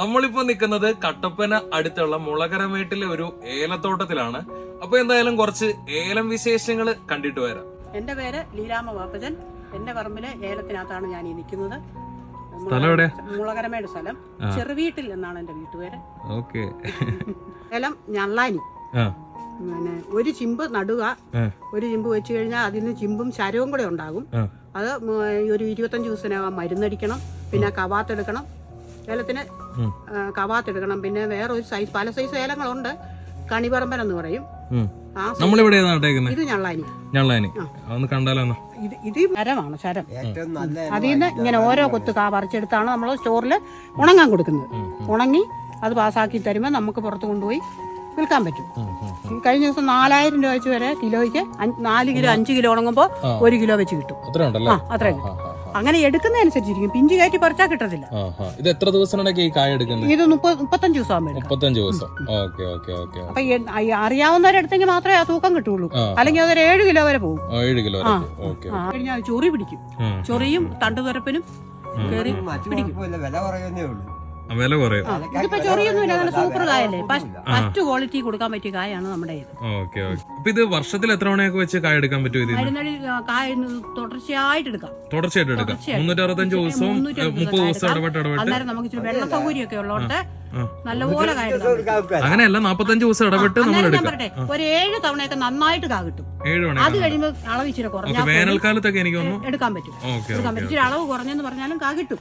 നമ്മളിപ്പോ നിൽക്കുന്നത് കട്ടപ്പന അടുത്തുള്ള മുളകരമേട്ടിലെ ഒരു ഏലത്തോട്ടത്തിലാണ്. അപ്പൊ എന്തായാലും കുറച്ച് ഏലം വിശേഷങ്ങൾ കണ്ടിട്ട് വരാം. എന്റെ പേര് ലീലാമ വാപ്പജൻ എന്റെ പറമ്പിലെ ഏലത്തിനകത്താണ് ഞാൻ ഈ നിൽക്കുന്നത്? മുളകരമേട് സ്ഥലം. ചെറുവീട്ടിൽ എന്നാണ് എന്റെ വീട്ടുപേര്. ഓക്കെ. ഏലം ഞള്ളാനി. പിന്നെ ഒരു ചിമ്പ് നടുക. ഒരു ചിമ്പ് വെച്ച് കഴിഞ്ഞാൽ അതിന് ചിമ്പും ശരവും കൂടെ ഉണ്ടാകും. അത് ഒരു ഇരുപത്തഞ്ച് ദിവസത്തിനകം മരുന്നടിക്കണം. പിന്നെ കവാത്തെടുക്കണം. ഏലത്തിന് കവാത്ത് എടുക്കണം കവാത്തെടുക്കണം പിന്നെ വേറെ ഒരു സൈസ് പല സൈസ് ഏലങ്ങളുണ്ട്. കണിപറമ്പൻ എന്ന് പറയും നമ്മളിവിടെ ഇത് ഞള്ളാനി. ഞള്ളാനി. ഒന്ന് കണ്ടാലോ ഇത് ഇത് ശരമാണ് ശരം അതിൽ നിന്ന് ഇങ്ങനെ ഓരോ കൊത്ത് കാ പറിച്ചെടുത്താണ് നമ്മൾ സ്റ്റോറിൽ ഉണങ്ങാൻ കൊടുക്കുന്നത്. ഉണങ്ങി അത് പാസ്സാക്കി തരുമ്പോൾ നമുക്ക് പുറത്ത് കൊണ്ടുപോയി വിൽക്കാൻ പറ്റും. കഴിഞ്ഞ ദിവസം നാലായിരം രൂപ വെച്ച് വരെ കിലോയ്ക്ക് നാല് കിലോ അഞ്ച് കിലോ ഉണങ്ങുമ്പോൾ ഒരു കിലോ വെച്ച് കിട്ടും. ആ അത്രേ കിട്ടും അങ്ങനെ എടുക്കുന്നതനുസരിച്ചിരിക്കും. പിഞ്ച് കയറ്റി പറിച്ചാൽ കിട്ടത്തില്ല. ഇത് എത്ര ദിവസത്തിനൊക്കെ ഈ കായ എടുക്കുന്നത്? ഇത് മുപ്പത് മുപ്പത്തഞ്ച് ദിവസം മുപ്പത്തഞ്ച് ദിവസം. ഓക്കെ ഓക്കെ ഓക്കെ അപ്പൊ അറിയാവുന്നവരടുത്തെങ്കിൽ മാത്രമേ ആ തൂക്കം കിട്ടുള്ളൂ. അല്ലെങ്കിൽ അതൊരു ഏഴ് കിലോ വരെ പോകും. ഏഴ് കിലോ കഴിഞ്ഞാൽ ചൊറി പിടിക്കും. ചൊറിയും തണ്ടുതുരപ്പിനും കയറി പിടിക്കും. വില കുറയുന്നേ ഉള്ളൂ. വില കുറയും. ഇതിപ്പോ ചൊറിയൊന്നുമില്ല നല്ല സൂപ്പർ കായല്ലേ ഫസ്റ്റ് ക്വാളിറ്റി കൊടുക്കാൻ പറ്റിയ കായാണ് നമ്മുടെ ഇത്. Okay okay. അപ്പൊ ഇത് വർഷത്തിൽ എത്ര മണിയൊക്കെ വെച്ച് കായ എടുക്കാൻ പറ്റും ഇതിന്? മരുന്നടി കായ തുടർച്ചയായിട്ട് എടുക്കാം. തുടർച്ചയായിട്ട് എടുക്കാം. മുന്നൂറ്റി അറുപത്തഞ്ച് ദിവസവും മുപ്പത് ദിവസം. ഇടപെട്ട് ഇടപെട്ട് അന്നേരം നമുക്ക് ഇച്ചിരി വെള്ള സൗകര്യമൊക്കെ ഉള്ളോട്ട് ആ. നല്ലപോലെ അങ്ങനെയല്ല നാപ്പത്തഞ്ച് ദിവസം ഇടപെട്ട് നമ്മൾ ഒരു ഏഴ് തവണയൊക്കെ നന്നായിട്ട് കാ കിട്ടും. അത് കഴിയുമ്പോൾ അളവ് ഇച്ചിരി കുറഞ്ഞ വേനൽക്കാലത്തൊക്കെ എനിക്ക് എടുക്കാൻ പറ്റും. ഓക്കെ എടുക്കാൻ പറ്റും. ഇച്ചിരി അളവ് കുറഞ്ഞെന്ന് പറഞ്ഞാലും കാ കിട്ടും.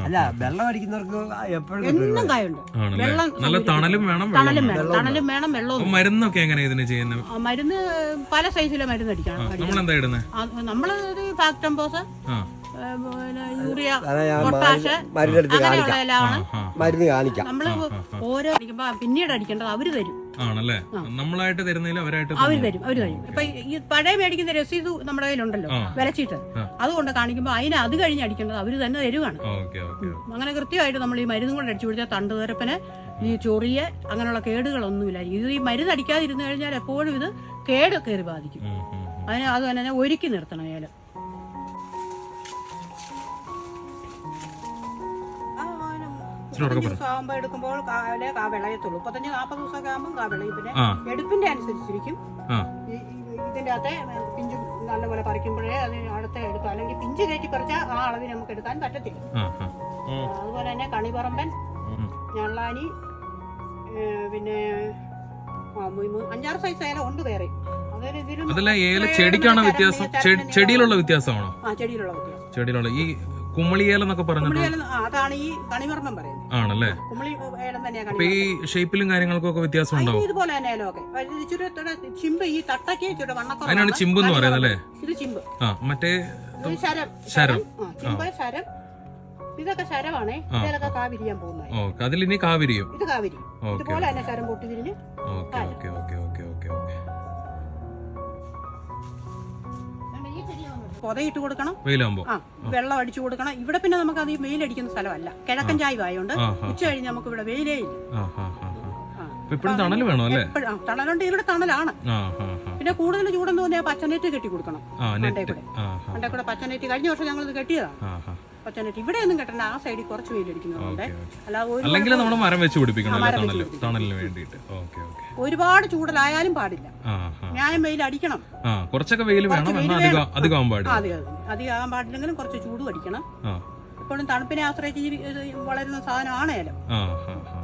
അല്ല വെള്ളം അടിക്കുന്നവർക്ക് എപ്പോഴും എന്നും കായുണ്ട്. വെള്ളം നല്ല. തണലും വേണം തണലും വേണം. തണലും വേണം വെള്ളവും മരുന്നൊക്കെ എങ്ങനെ ഇതിന് ചെയ്യുന്നത് മരുന്ന് പല സൈസിലെ മരുന്ന് അടിക്കണം. നമ്മൾ എന്താ ഇടുന്നത് ആ, നമ്മൾ ഫാക്ടംബോസ് ആ. പിന്നെ യൂറിയ പൊട്ടാഷ് അങ്ങനെയുള്ള എല്ലാം എല്ലാമാണ് മരുന്ന് കാണിക്കാം. നമ്മൾ ഓരോ അടിക്കുമ്പോ പിന്നീട് അടിക്കേണ്ടത് അവർ തരും. ആണല്ലേ? നമ്മളായിട്ട് തരുന്നതിൽ അവരായിട്ട് അവർ തരും അവർ തരും. ഇപ്പൊ ഈ പഴയ മേടിക്കുന്ന രസീത് നമ്മുടെ കയ്യിലുണ്ടല്ലോ വിലച്ചിട്ട്. അതുകൊണ്ട് കാണിക്കുമ്പോ അതിന് അത് കഴിഞ്ഞ് അടിക്കേണ്ടത് അവർ തന്നെ തരുവാണ്. ഓക്കെ ഓക്കെ അങ്ങനെ കൃത്യമായിട്ട് നമ്മൾ ഈ മരുന്നും കൊണ്ട് അടിച്ചു പിടിച്ചാൽ തണ്ടുതരപ്പന് ഈ ചൊറിയ അങ്ങനെയുള്ള കേടുകളൊന്നുമില്ല ഇത് ഈ മരുന്ന് അടിക്കാതിരുന്നു കഴിഞ്ഞാൽ എപ്പോഴും ഇത് കേട് കയറി ബാധിക്കും. അതിന് അത് തന്നെ ഒരുക്കി നിർത്തണം ഏലം ഇച്ചിരി ഉറക്കെ ദിവസം ആകുമ്പോൾ എടുക്കുമ്പോൾ കാവിലെ കാ വിളയത്തുള്ളൂ. മുപ്പത്തഞ്ച് നാൽപ്പത് ദിവസമൊക്കെ ആകുമ്പോൾ കാ വിളയും. പിന്നെ എടുപ്പിന്റെ അനുസരിച്ചിരിക്കും. ഇതിന്റെ അകത്തെ പിഞ്ച് നല്ലപോലെ പറിക്കുമ്പോഴേ അത് അടുത്ത എടുക്കും. അല്ലെങ്കിൽ പിഞ്ച് കയറ്റി പറിച്ചാൽ ആ അളവിന് നമുക്ക് എടുക്കാൻ പറ്റത്തില്ല. അതുപോലെ തന്നെ കണിപറമ്പൻ ഞള്ളാനി പിന്നെ അഞ്ചാറ് സൈസ് ഏല ഉണ്ട് വേറെ. അതെല്ലാം ഏല ചെടിക്കാണോ വ്യത്യാസം? ചെടിയിലുള്ള വ്യത്യാസമാണോ? ആ ചെടിയിലുള്ള വ്യത്യാസം. ചെടിയിലുള്ള ഈ കുമളി ഏലം എന്നൊക്കെ പറഞ്ഞു അതാണ് ഈ കണിപറമ്പൻ പറയുന്നത്. ആണല്ലേ? കുമിളി ഏലം തന്നെയാണ് അപ്പൊ ഈ ഷേപ്പിലും കാര്യങ്ങൾക്കും ഒക്കെ വ്യത്യാസം ഉണ്ടോ ഉണ്ടാവും. ഇതുപോലെ തന്നെ ഏലമൊക്കെ ഇച്ചിരി കൂടെ ചിമ്പ് ഈ തട്ടയ്ക്ക് ഇച്ചിരി. അതിനാണ് ചിമ്പ് എന്ന് പറയുന്നത് അല്ലേ? ഇത് ചിമ്പ്. ആ മറ്റേ ഇത് ശരം. ശരം. ആ, ചിമ്പ് ശരം. ഇതൊക്കെ ശരമാണേ. ഇതിലൊക്കെ കാവിരിയാൻ പോകുന്നത്. ഓക്കെ അതിലിനി കാവിരിയും. ഇത് കാവിരി. ഓക്കെ. ഇതുപോലെ തന്നെ ശരം പൊട്ടി തിരിഞ്ഞ് okay okay okay okay okay okay. പൊതയിട്ട് കൊടുക്കണം. വെയിലാകുമ്പോ ആ വെള്ളം അടിച്ചു കൊടുക്കണം. ഇവിടെ പിന്നെ നമുക്ക് അധികം വെയിലടിക്കുന്ന സ്ഥലമല്ല. കിഴക്കൻ ചായ ആയതുകൊണ്ട് ഉച്ച കഴിഞ്ഞ് നമുക്ക് ഇവിടെ വെയിലേ ഇല്ല. വേണം അല്ലേ? തണലുണ്ട്. ഇവിടെ തണലാണ്. പിന്നെ കൂടുതൽ ചൂടെന്ന് തോന്നിയാൽ പച്ചനെറ്റ് കെട്ടി കൊടുക്കണം. നെറ്റ്. കൂടെ. പച്ചനെറ്റ്. കഴിഞ്ഞ വർഷം ഞങ്ങൾ കെട്ടിയതാണ് ആ പച്ചനെറ്റ് ഇവിടെ ഒന്നും കെട്ടണ്ട. ആ സൈഡിൽ കുറച്ച് വെയിലടിക്കുന്നുണ്ട് അല്ലെങ്കിൽ നമ്മൾ മരം വെച്ച് പിടിപ്പിക്കണം. തണലിന് വേണ്ടിയിട്ട്. Okay okay. ഒരുപാട് ചൂടലായാലും പാടില്ല. ന്യായം വെയിൽ അടിക്കണം. കുറച്ചൊക്കെ വെയിൽ വേണം അധികം. അധികം പാടില്ലെങ്കിലും കുറച്ച് ചൂട് അടിക്കണം. എപ്പോഴും തണുപ്പിനെ ആശ്രയിച്ച് വളരുന്ന സാധനമാണ് ഏലം ആ ആ ആ.